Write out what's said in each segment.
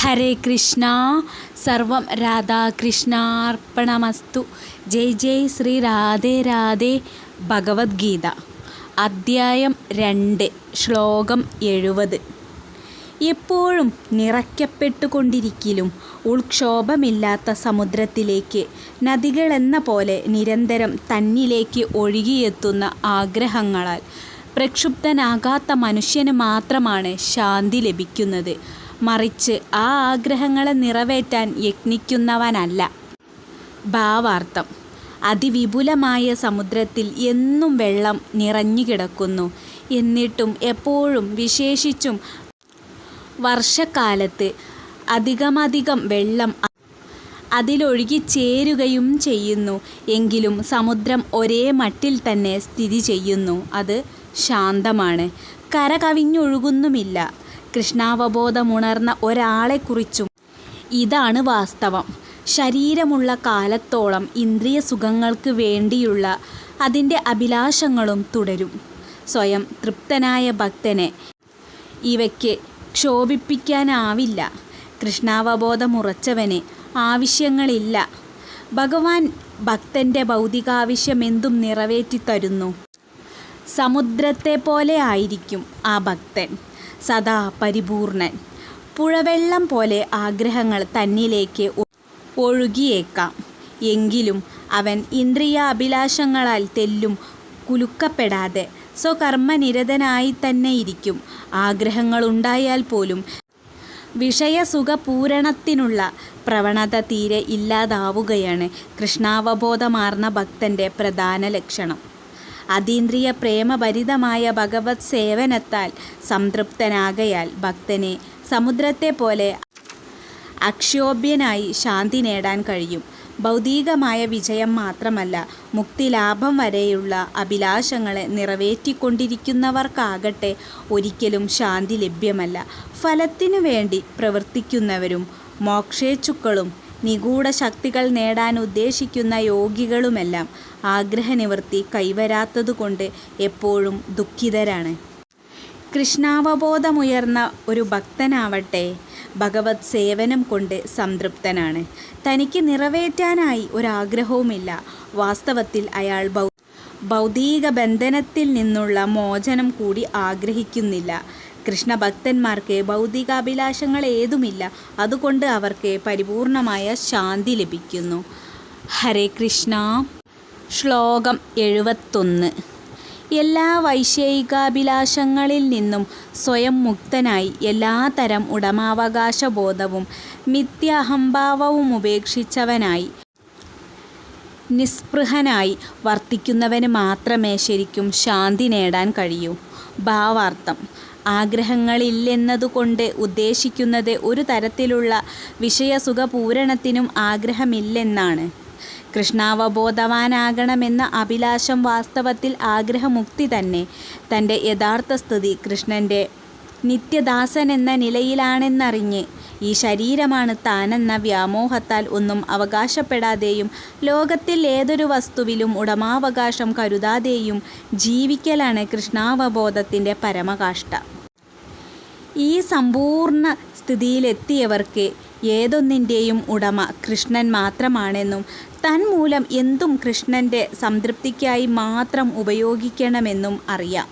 ഹരേ കൃഷ്ണ. സർവം രാധാകൃഷ്ണാർപ്പണമസ്തു. ജയ് ജയ് ശ്രീ രാധേ രാധേ. ഭഗവത്ഗീത. അദ്ധ്യായം രണ്ട്. ശ്ലോകം എഴുപത്. എപ്പോഴും നിറയ്ക്കപ്പെട്ടുകൊണ്ടിരിക്കലും ഉൾക്ഷോഭമില്ലാത്ത സമുദ്രത്തിലേക്ക് നദികളെന്ന പോലെ നിരന്തരം തന്നിലേക്ക് ഒഴുകിയെത്തുന്ന ആഗ്രഹങ്ങളാൽ പ്രക്ഷുബ്ധനാകാത്ത മനുഷ്യന് മാത്രമാണ് ശാന്തി ലഭിക്കുന്നത്. മറിച്ച് ആ ആഗ്രഹങ്ങളെ നിറവേറ്റാൻ യത്നിക്കുന്നവനല്ല. ഭാവാർത്ഥം. അതിവിപുലമായ സമുദ്രത്തിൽ എന്നും വെള്ളം നിറഞ്ഞു കിടക്കുന്നു എന്നിട്ടും എപ്പോഴും വിശേഷിച്ചും വർഷക്കാലത്ത് അധികമധികം വെള്ളം അതിലൊഴുകിച്ചേരുകയും ചെയ്യുന്നു. എങ്കിലും സമുദ്രം ഒരേ മട്ടിൽ തന്നെ സ്ഥിതി ചെയ്യുന്നു. അത് ശാന്തമാണ്. കര കവിഞ്ഞൊഴുകുന്നുമില്ല കൃഷ്ണാവബോധമുണർന്ന ഒരാളെക്കുറിച്ചും ഇതാണ് വാസ്തവം. ശരീരമുള്ള കാലത്തോളം ഇന്ദ്രിയ സുഖങ്ങൾക്ക് വേണ്ടിയുള്ള അതിന്റെ അഭിലാഷങ്ങളും തുടരും. സ്വയം തൃപ്തനായ ഭക്തനെ ഇവയ്ക്ക് ക്ഷോഭിപ്പിക്കാനാവില്ല. കൃഷ്ണാവബോധമുറച്ചവന് ആവശ്യങ്ങളില്ല. ഭഗവാൻ ഭക്തന്റെ ഭൗതികാവശ്യമെന്തും നിറവേറ്റിത്തരുന്നു. സമുദ്രത്തെ പോലെ ആയിരിക്കും ആ ഭക്തൻ. സദാ പരിപൂർണൻ. പുഴവെള്ളം പോലെ ആഗ്രഹങ്ങൾ തന്നിലേക്ക് ഒഴുകിയേക്കാം. എങ്കിലും അവൻ ഇന്ദ്രിയാഭിലാഷങ്ങളാൽ തെല്ലും കുലുക്കപ്പെടാതെ സ്വകർമ്മനിരതനായി തന്നെ ഇരിക്കും ആഗ്രഹങ്ങളുണ്ടായാൽ പോലും വിഷയസുഖപൂരണത്തിനുള്ള പ്രവണത തീരെ ഇല്ലാതാവുകയാണ് കൃഷ്ണാവബോധമാർന്ന ഭക്തന്റെ പ്രധാന ലക്ഷണം. അതീന്ദ്രിയ പ്രേമഭരിതമായ ഭഗവത് സേവനത്താൽ സംതൃപ്തനാകയാൽ ഭക്തനെ സമുദ്രത്തെ പോലെ അക്ഷോഭ്യനായി ശാന്തി നേടാൻ കഴിയും. ഭൗതികമായ വിജയം മാത്രമല്ല മുക്തിലാഭം വരെയുള്ള അഭിലാഷങ്ങളെ നിറവേറ്റിക്കൊണ്ടിരിക്കുന്നവർക്കാകട്ടെ ഒരിക്കലും ശാന്തി ലഭ്യമല്ല. ഫലത്തിനു വേണ്ടി പ്രവർത്തിക്കുന്നവരും മോക്ഷേച്ഛുക്കളും നിഗൂഢ ശക്തികൾ നേടാൻ ഉദ്ദേശിക്കുന്ന യോഗികളുമെല്ലാം ആഗ്രഹനിവൃത്തി കൈവരാത്തതുകൊണ്ട് എപ്പോഴും ദുഃഖിതരാണ്. കൃഷ്ണാവബോധമുയർന്ന ഒരു ഭക്തനാവട്ടെ ഭഗവത് സേവനം കൊണ്ട് സംതൃപ്തനാണ്. തനിക്ക് നിറവേറ്റാനായി ഒരാഗ്രഹവുമില്ല. വാസ്തവത്തിൽ അയാൾ ഭൗ ഭൗതിക ബന്ധനത്തിൽ നിന്നുള്ള മോചനം കൂടി ആഗ്രഹിക്കുന്നില്ല. കൃഷ്ണഭക്തന്മാർക്ക് ഭൗതികാഭിലാഷങ്ങൾ ഏതുമില്ല. അതുകൊണ്ട് അവർക്ക് പരിപൂർണമായ ശാന്തി ലഭിക്കുന്നു. ഹരേ കൃഷ്ണ. ശ്ലോകം എഴുപത്തൊന്ന്. എല്ലാ വൈഷയികാഭിലാഷങ്ങളിൽ നിന്നും സ്വയം മുക്തനായി എല്ലാതരം ഉടമാവകാശ ബോധവും മിഥ്യാഹംഭാവവും ഉപേക്ഷിച്ചവനായി നിസ്പൃഹനായി വർത്തിക്കുന്നവന് മാത്രമേ ശരിക്കും ശാന്തി നേടാൻ കഴിയൂ. ഭാവാർത്ഥം. ആഗ്രഹങ്ങളില്ലെന്നതുകൊണ്ട് ഉദ്ദേശിക്കുന്നത് ഒരു തരത്തിലുള്ള വിഷയസുഖപൂരണത്തിനും ആഗ്രഹമില്ലെന്നാണ്. കൃഷ്ണാവബോധവാനാകണമെന്ന അഭിലാഷം വാസ്തവത്തിൽ ആഗ്രഹമുക്തി തന്നെ. തന്റെ യഥാർത്ഥ സ്ഥിതി കൃഷ്ണന്റെ നിത്യദാസൻ എന്ന നിലയിലാണെന്നറിഞ്ഞ് ഈ ശരീരമാണ് താനെന്ന വ്യാമോഹത്താൽ ഒന്നും അവകാശപ്പെടാതെയും ലോകത്തിൽ ഏതൊരു വസ്തുവിലും ഉടമാവകാശം കരുതാതെയും ജീവിക്കലാണ് കൃഷ്ണാവബോധത്തിന്റെ പരമകാഷ്ഠ. ഈ സമ്പൂർണ സ്ഥിതിയിലെത്തിയവർക്ക് ഏതൊന്നിന്റെയും ഉടമ കൃഷ്ണൻ മാത്രമാണെന്നും തന്മൂലം എന്തും കൃഷ്ണന്റെ സംതൃപ്തിക്കായി മാത്രം ഉപയോഗിക്കണമെന്നും അറിയാം.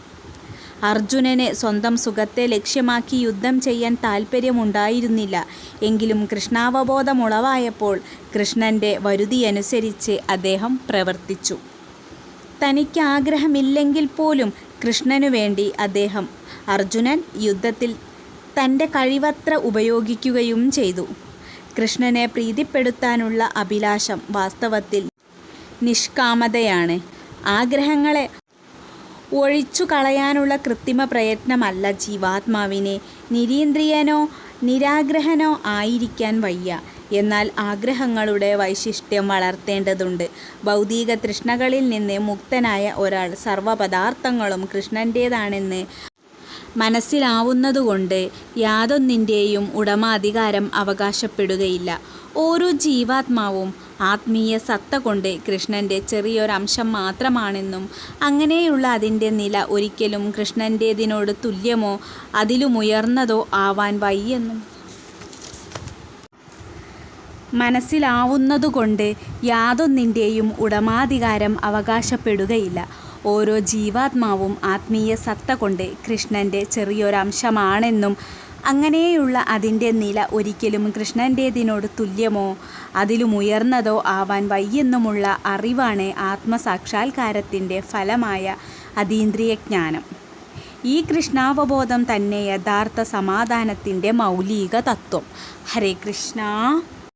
അർജുനന് സ്വന്തം സുഖത്തെ ലക്ഷ്യമാക്കി യുദ്ധം ചെയ്യാൻ താൽപ്പര്യമുണ്ടായിരുന്നില്ല. എങ്കിലും കൃഷ്ണാവബോധം ഉളവായപ്പോൾ കൃഷ്ണന്റെ വരുതിയനുസരിച്ച് അദ്ദേഹം പ്രവർത്തിച്ചു. തനിക്ക് ആഗ്രഹമില്ലെങ്കിൽ പോലും കൃഷ്ണനു വേണ്ടി അദ്ദേഹം അർജുനൻ യുദ്ധത്തിൽ തന്റെ കഴിവത്ര ഉപയോഗിക്കുകയും ചെയ്തു. കൃഷ്ണനെ പ്രീതിപ്പെടുത്താനുള്ള അഭിലാഷം വാസ്തവത്തിൽ നിഷ്കാമതയാണ്. ആഗ്രഹങ്ങളെ ഒഴിച്ചു കളയാനുള്ള കൃത്രിമ പ്രയത്നമല്ല ജീവാത്മാവിനെ നിരീന്ദ്രിയനോ നിരാഗ്രഹനോ ആയിരിക്കാൻ വയ്യ. എന്നാൽ ആഗ്രഹങ്ങളുടെ വൈശിഷ്ട്യം വളർത്തേണ്ടതുണ്ട്. ഭൗതിക തൃഷ്ണകളിൽ നിന്ന് മുക്തനായ ഒരാൾ സർവപദാർത്ഥങ്ങളും കൃഷ്ണന്റേതാണെന്ന് മനസ്സിലാവുന്നതുകൊണ്ട് യാതൊന്നിന്റെയും ഉടമാധികാരം അവകാശപ്പെടുകയില്ല ഓരോ ജീവാത്മാവും ആത്മീയ സത്ത കൊണ്ട് കൃഷ്ണന്റെ ചെറിയൊരംശം മാത്രമാണെന്നും അങ്ങനെയുള്ള അതിന്റെ നില ഒരിക്കലും കൃഷ്ണന്റേതിനോട് തുല്യമോ അതിലുമുയർന്നതോ ആവാൻ വയ്യെന്നും മനസ്സിലാവുന്നതുകൊണ്ട് യാതൊന്നിന്റെയും ഉടമാധികാരം അവകാശപ്പെടുകയില്ല. ഓരോ ജീവാത്മാവും ആത്മീയ സത്ത കൊണ്ട് കൃഷ്ണന്റെ ചെറിയൊരംശമാണെന്നും അങ്ങനെയുള്ള അതിന്റെ നില ഒരിക്കലും കൃഷ്ണന്റേതിനോട് തുല്യമോ? അതിലും ഉയർന്നതോ ആവാൻ വയ്യെന്നുമുള്ള അറിവാണ് ആത്മസാക്ഷാത്കാരത്തിന്റെ ഫലമായ അതീന്ദ്രിയജ്ഞാനം. ഈ കൃഷ്ണാവബോധം തന്നെ യഥാർത്ഥ സമാധാനത്തിന്റെ മൗലിക തത്വം. ഹരേ കൃഷ്ണ!